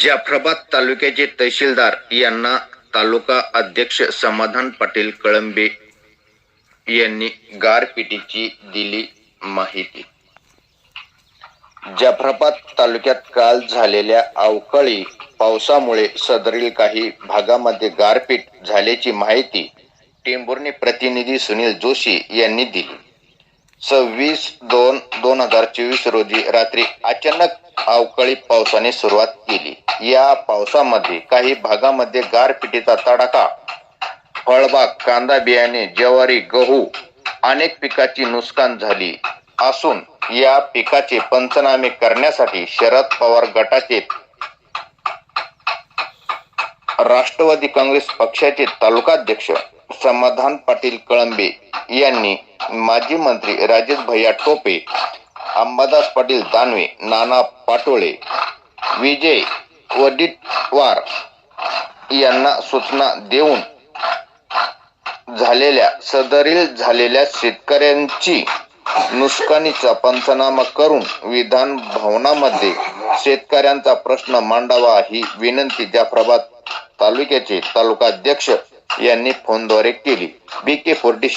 जाफराबाद तालुक्याचे तहसीलदार यांना तालुका अध्यक्ष समाधान पाटील कळंबे यांनी गारपिटीची दिली माहिती. जाफराबाद तालुक्यात काल झालेल्या अवकाळी पावसामुळे सदरील काही भागामध्ये गारपीट झाल्याची माहिती टेंभुर्णी प्रतिनिधी सुनील जोशी यांनी दिली. सव्वीस दोन दोन हजार चोवीस रोजी रात्री अचानक अवकाळी पावसाने सुरुवात केली. या पावसामध्ये काही भागामध्ये गारपिटीचा तडाखा फळबाग कांदा बियाणे ज्वारी गहू अनेक पिकाची नुकसान झाली असून या पिकाचे पंचनामे करण्यासाठी शरद पवार गटाचे राष्ट्रवादी काँग्रेस पक्षाचे तालुकाध्यक्ष समाधान पाटील कळंबे यांनी माजी मंत्री राजेश भैया टोपे अंबादास पाटील दानवे नाना पाटोळे विजय वडिटवार यांना सूचना देऊन झालेल्या सदरील झालेल्या शेतकऱ्यांची नुकसानीचा पंचनामा करून विधान भवनामध्ये शेतकऱ्यांचा प्रश्न मांडावा ही विनंती जाफराबाद तालुक्याचे तालुकाध्यक्ष यांनी फोनद्वारे केली. बी के फोर्टी